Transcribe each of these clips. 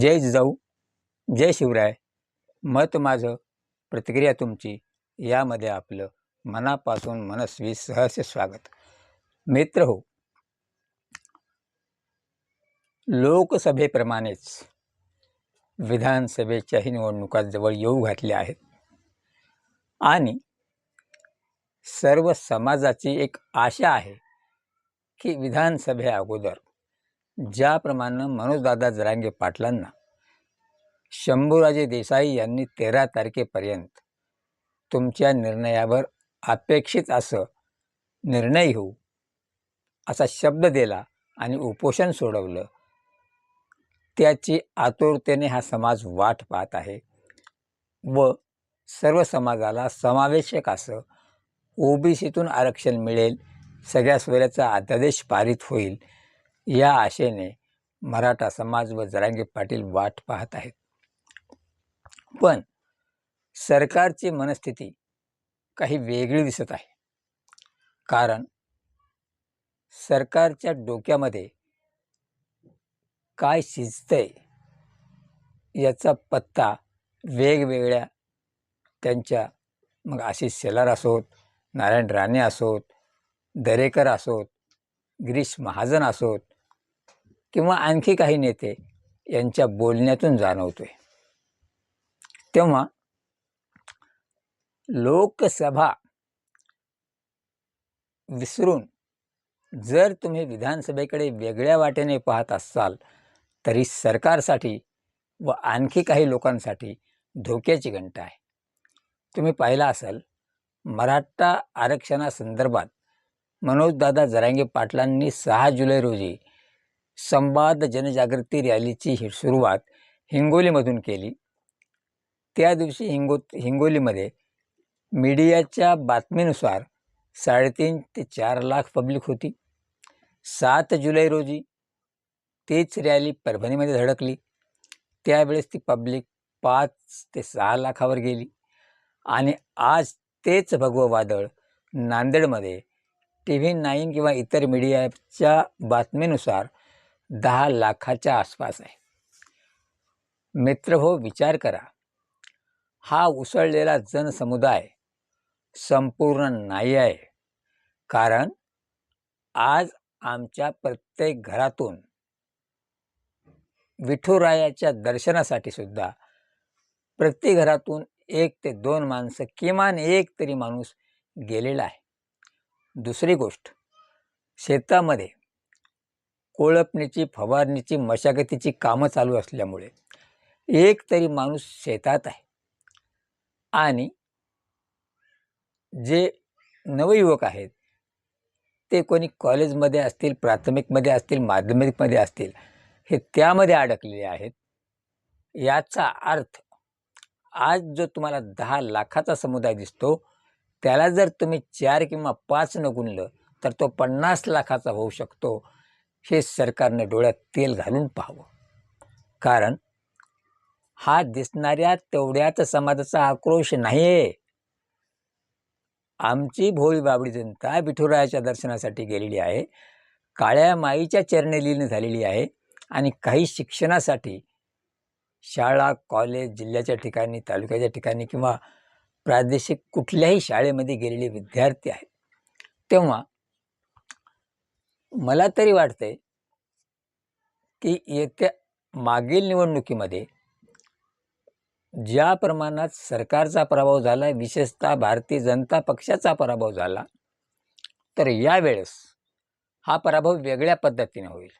जय जिजाऊ जय शिवराय. मत माझं प्रतिक्रिया तुमची. यामध्ये आपलं मनापासून मनस्वी सहस्य स्वागत. मित्र हो लोकसभेप्रमाणेच विधानसभेच्याही निवडणुका जवळ येऊ घातल्या आहेत. आणि सर्व समाजाची एक आशा आहे की विधानसभे अगोदर ज्याप्रमाणे मनोजदादा जरांगे पाटलांना शंभूराजे देसाई यांनी तेरा तारखेपर्यंत तुमच्या निर्णयावर अपेक्षित असं निर्णय घेऊ असा शब्द दिला आणि उपोषण सोडवलं. त्याची आतुरतेने हा समाज वाट पाहत आहे व सर्व समाजाला समावेशक असं ओबीसीतून आरक्षण मिळेल सगळ्या सोयऱ्याचा अध्यादेश पारित होईल या आशेने मराठा समाज व जरांगे पाटील वाट पाहत आहेत. पण सरकारची मनस्थिती काही वेगळी दिसत आहे. कारण सरकारच्या डोक्यामध्ये काय शिजतंय याचा पत्ता वेगवेगळ्या त्यांच्या मग आशिष शेलार असोत नारायण राणे असोत दरेकर असोत गिरीश महाजन असोत किंवा आणखी काही नेते यांच्या बोलण्यातून जाणवतोय. तेव्हा लोकसभा विसरून जर तुम्ही विधानसभेकडे वेगळ्या वाटेने पाहत असाल तरी सरकारसाठी व आणखी काही लोकांसाठी धोक्याची घंटा आहे. तुम्ही पाहिला असाल मराठा आरक्षणासंदर्भात मनोजदादा जरांगे पाटलांनी सहा जुलै रोजी संवाद जनजागृती रॅलीची ही सुरुवात हिंगोलीमधून केली. त्या दिवशी हिंगो हिंगोलीमध्ये मीडियाच्या बातमीनुसार साडेतीन ते चार लाख पब्लिक होती. सात जुलै रोजी तीच रॅली परभणीमध्ये धडकली. त्यावेळेस ती पब्लिक पाच ते सहा लाखावर गेली. आणि आज तेच भगवं वादळ नांदेडमध्ये टी व्ही नाईन किंवा इतर मीडियाच्या बातमीनुसार दहा लाखाच्या आसपास आहे. मित्र हो विचार करा. हा उसळलेला जनसमुदाय संपूर्ण नाही आहे. कारण आज आमच्या प्रत्येक घरातून विठुरायाच्या दर्शनासाठी सुद्धा प्रत्येक घरातून एक ते दोन माणसं किमान एक तरी माणूस गेलेला आहे. दुसरी गोष्ट शेतामध्ये कोळपणीची फवारणीची मशागतीची कामं चालू असल्यामुळे एक तरी माणूस शेतात आहे. आणि जे नवयुवक आहेत ते कोणी कॉलेजमध्ये असतील प्राथमिकमध्ये असतील माध्यमिकमध्ये असतील हे त्यामध्ये अडकलेले आहेत. याचा अर्थ आज जो तुम्हाला दहा लाखाचा समुदाय दिसतो त्याला जर तुम्ही चार किंवा पाच न गुणलं तर तो पन्नास लाखाचा होऊ शकतो. हे सरकारने डोळ्यात तेल घालून पाहावं. कारण हा दिसणाऱ्या तेवढ्याच समाजाचा आक्रोश नाही आहे आमची भोळी बाबडी जनता विठुरायाच्या दर्शनासाठी गेलेली आहे. काळ्या माईच्या चरणी झालेली आहे. आणि काही शिक्षणासाठी शाळा कॉलेज जिल्ह्याच्या ठिकाणी तालुक्याच्या ठिकाणी किंवा प्रादेशिक कुठल्याही शाळेमध्ये गेलेले विद्यार्थी आहेत. तेव्हा मला तरी वाटतंय की येत्या मागील निवडणुकीमध्ये ज्या प्रमाणात सरकारचा पराभव झाला विशेषतः भारतीय जनता पक्षाचा पराभव झाला तर यावेळेस हा पराभव वेगळ्या पद्धतीने होईल.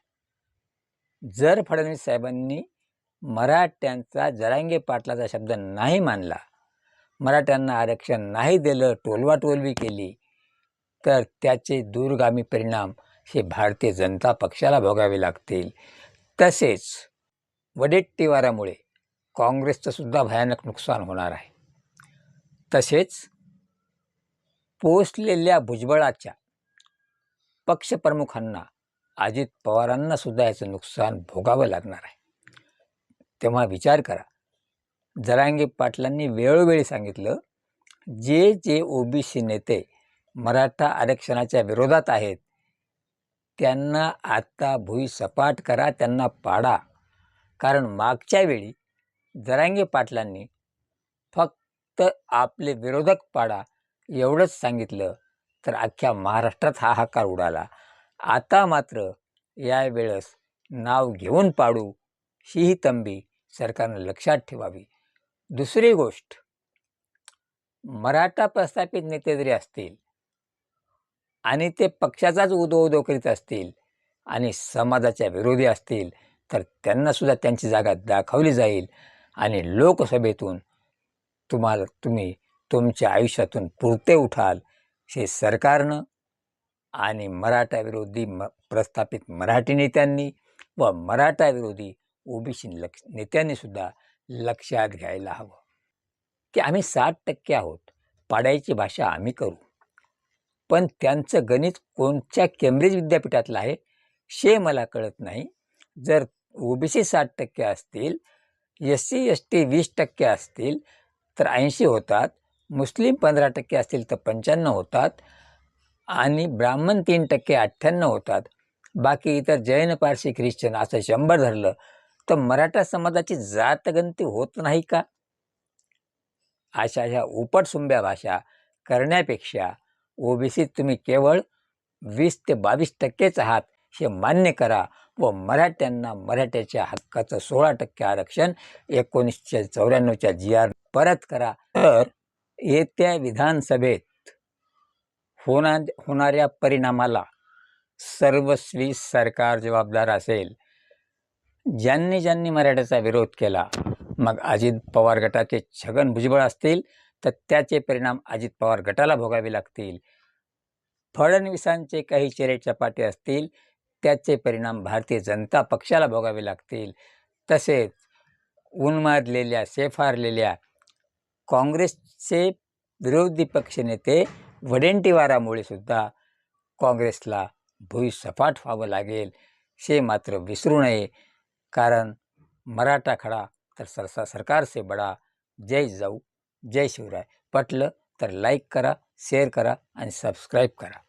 जर फडणवीस साहेबांनी मराठ्यांचा जरांगे पाटलाचा शब्द नाही मानला मराठ्यांना आरक्षण नाही दिलं टोलवाटोलवी केली तर त्याचे दूरगामी परिणाम हे भारतीय जनता पक्षाला भोगावे लागतील. तसेच वडेट्टीवारामुळे काँग्रेसचंसुद्धा भयानक नुकसान होणार आहे. तसेच पोचलेल्या भुजबळाच्या पक्षप्रमुखांना अजित पवारांनासुद्धा याचं नुकसान भोगावं लागणार आहे. तेव्हा विचार करा. जरांगे पाटलांनी वेळोवेळी सांगितलं जे जे ओबीसी नेते मराठा आरक्षणाच्या विरोधात आहेत त्यांना आत्ता भुई सपाट करा त्यांना पाडा. कारण मागच्या वेळी जरांगे पाटलांनी फक्त आपले विरोधक पाडा एवढंच सांगितलं. तर अख्ख्या महाराष्ट्रात हाहाकार उडाला. आता मात्र यावेळेस नाव घेऊन पाडू ही तंबी सरकारनं लक्षात ठेवावी. दुसरी गोष्ट मराठा प्रस्थापित नेते जरी असतील आणि ते पक्षाचाच उदो उदो करीत असतील आणि समाजाच्या विरोधी असतील तर त्यांनासुद्धा त्यांची जागा दाखवली जाईल. आणि लोकसभेतून तुम्हाला तुम्ही तुमच्या आयुष्यातून पुरते उठाल हे सरकारनं आणि मराठा विरोधी म प्रस्थापित मराठी नेत्यांनी व मराठा विरोधी ओबीसी लक्ष नेत्यांनीसुद्धा लक्षात घ्यायला हवं. की आम्ही साठ टक्के आहोत पाडायची भाषा आम्ही करू. पण त्यांचं गणित कोणत्या केम्ब्रिज विद्यापीठातलं आहे हे मला कळत नाही. जर ओबीसी साठ टक्के असतील एस सी एस टी वीस टक्के असतील तर ऐंशी होतात. मुस्लिम पंधरा टक्के असतील तर पंच्याण्णव होतात. आणि ब्राह्मण तीन टक्के अठ्ठ्याण्णव होतात. बाकी इतर जैन पारसी ख्रिश्चन असं शंभर धरलं तर मराठा समाजाची जातगंती होत नाही का? अशा ह्या उपटसुंब्या भाषा करण्यापेक्षा ओबीसीत तुम्ही केवळ वीस ते बावीस टक्केच आहात हे मान्य करा व मराठ्यांना मराठ्याच्या हक्काचं सोळा टक्के आरक्षण एकोणीसशे चौऱ्याण्णवच्या जी आर परत करा. तर येत्या विधानसभेत होणा होणाऱ्या परिणामाला सर्वस्वी सरकार जबाबदार असेल. ज्यांनी ज्यांनी मराठ्याचा विरोध केला मग अजित पवार गटाचे छगन भुजबळ असतील तर त्याचे परिणाम अजित पवार गटाला भोगावे लागतील. फडणवीसांचे काही चेरे चपाटे असतील त्याचे परिणाम भारतीय जनता पक्षाला भोगावे लागतील. तसेच उन्मारलेल्या सेफारलेल्या काँग्रेसचे विरोधी पक्षनेते वडेंटीवारामुळे सुद्धा काँग्रेसला भुईसपाट व्हावं लागेल हे मात्र विसरू नये. कारण मराठा खडा तर सरसा सरकार से बडा. जय जाऊ. जय शिवराय. पटलं तर लाईक करा शेअर करा आणि सबस्क्राईब करा.